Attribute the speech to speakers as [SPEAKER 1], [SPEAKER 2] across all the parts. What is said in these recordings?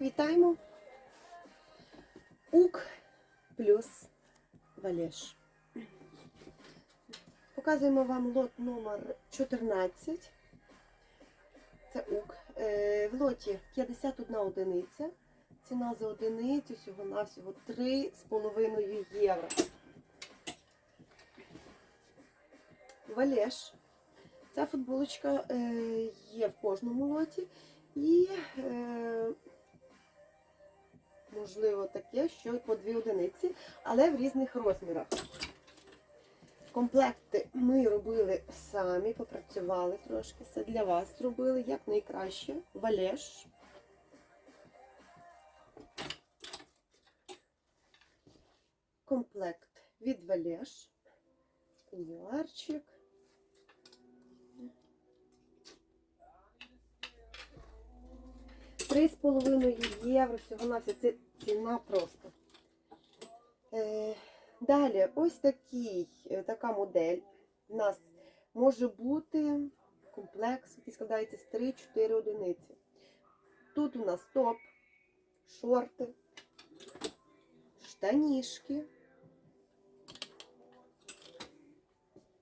[SPEAKER 1] Вітаємо. Ук плюс валеж. Показуємо вам лот номер 14. Це ук. Е, В лоті 51 одиниця. Ціна за одиницю всього-навсього 3,5 євро. Валеж. Ця футболочка е, є в кожному лоті. І, е, можливо, таке, що по дві одиниці, але в різних розмірах. Комплекти ми робили самі, попрацювали трошки. Все для вас зробили як найкраще. Валеж. Комплект від Валеж. Пеньюарчик. Три з половиною євро всього на все. Це ціна просто. Е, далі, ось такий, е, така модель. У нас може бути комплекс, який складається з 3-4 одиниці. Тут у нас топ, шорти, штанішки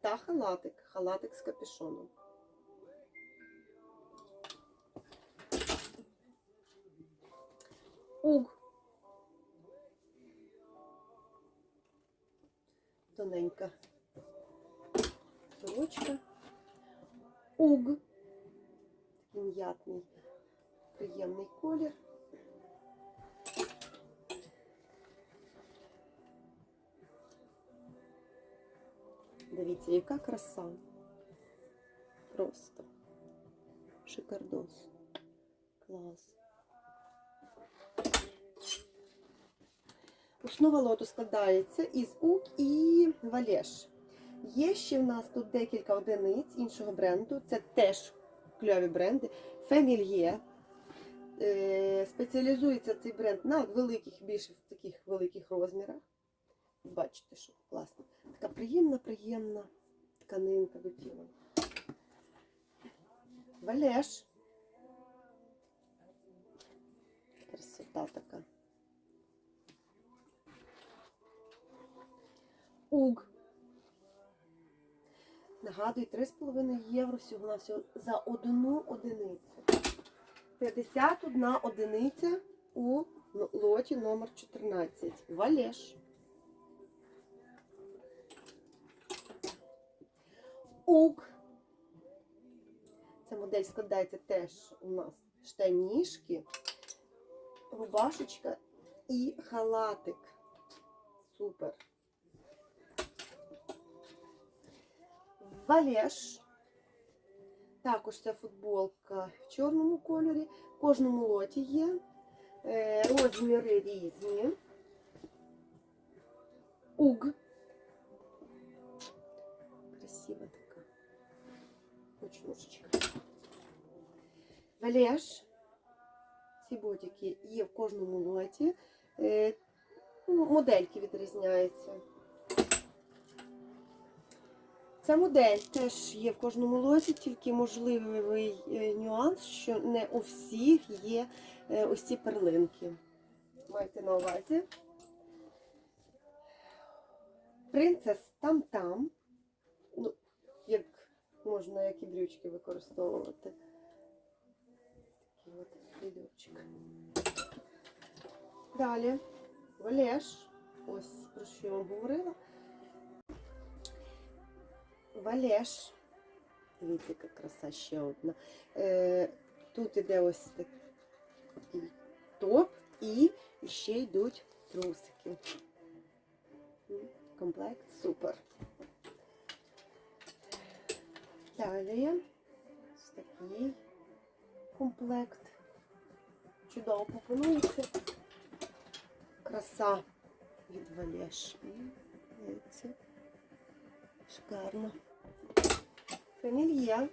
[SPEAKER 1] та халатик. Халатик з капюшоном. Тоненька сорочка. Уг. Такий м'ятний, приємний колір. Дивіться, яка краса. Просто. Шикардос. Клас. Основа лоту складається із ук і валеж. Є ще в нас тут декілька одиниць іншого бренду. Це теж кльові бренди. Фемільє. Е, Спеціалізується цей бренд на великих, більше в таких великих розмірах. Бачите, що класно. Така приємна, приємна тканинка до тіла. Валеж. Красота така. Уг. Нагадую, 3,5 євро всього на всього за одну одиницю. 51 одиниця у лоті номер 14. Валеж. Уг. Ця модель складається теж у нас штанішки, рубашечка і халатик. Супер. Валеж. Також ця футболка в чорному кольорі. В кожному лоті є. Е, Розміри різні. Уг. Красива така. Ночнушечка. Валеж. Ці ботики є в кожному лоті. Е, ну, Модельки відрізняються. Ця модель теж є в кожному лоті, тільки можливий е, нюанс, що не у всіх є е, ось ці перлинки. Майте на увазі. Принцес там-там. Ну, як можна, як і брючки використовувати. Такий от відочок. Далі. Валеж. Ось про що я вам говорила. Валеж. Дивіться, яка краса ще одна. Е, тут іде ось такий топ і ще йдуть трусики. Комплект супер. Далі ось такий комплект. Чудово пропонується. Краса від Валеж. Дивіться. Шикарно. Фамільє.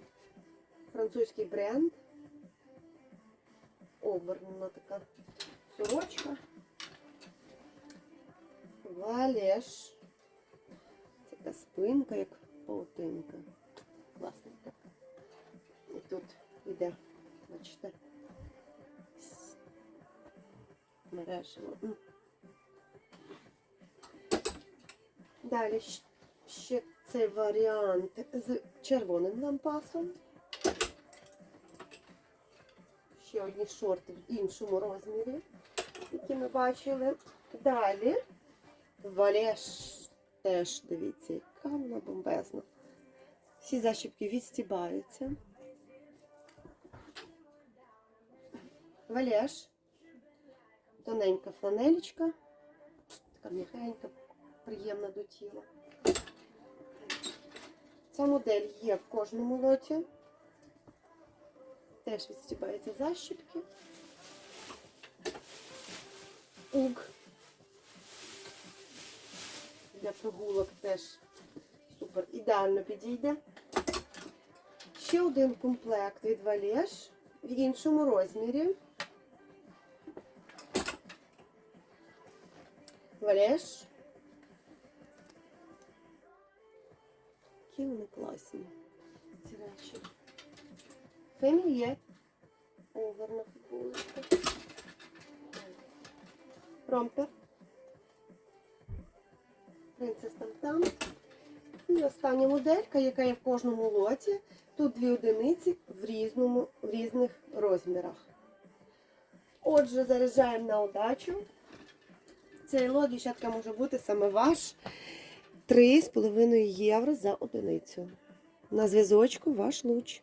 [SPEAKER 1] Французький бренд. Обернена така сорочка. Валеж. Це така спинка, як паутинка. Класненька. І тут іде, бачите, мережево. М. Далі щ- ще Цей варіант з червоним лампасом. Ще одні шорти в іншому розмірі, які ми бачили. Далі валеш теж, дивіться, яка вона бомбезна. Всі защіпки відстібаються. Валеш. Тоненька фланелечка. Така м'ягенька, приємна до тіла. Ця модель є в кожному лоті. Теж відстібаються защіпки. Уг. Для прогулок теж супер ідеально підійде. Ще один комплект від Валеш в іншому розмірі. Валеш. Які вони класні. Ці речі. Феміє. Оверна футболочка. Ромпер. Принцес там там. І остання моделька, яка є в кожному лоті. Тут дві одиниці в, різному, в різних розмірах. Отже, заряджаємо на удачу. Цей лот, дівчатка, може бути саме ваш 3,5 євро за одиницю. На зв'язочку ваш луч.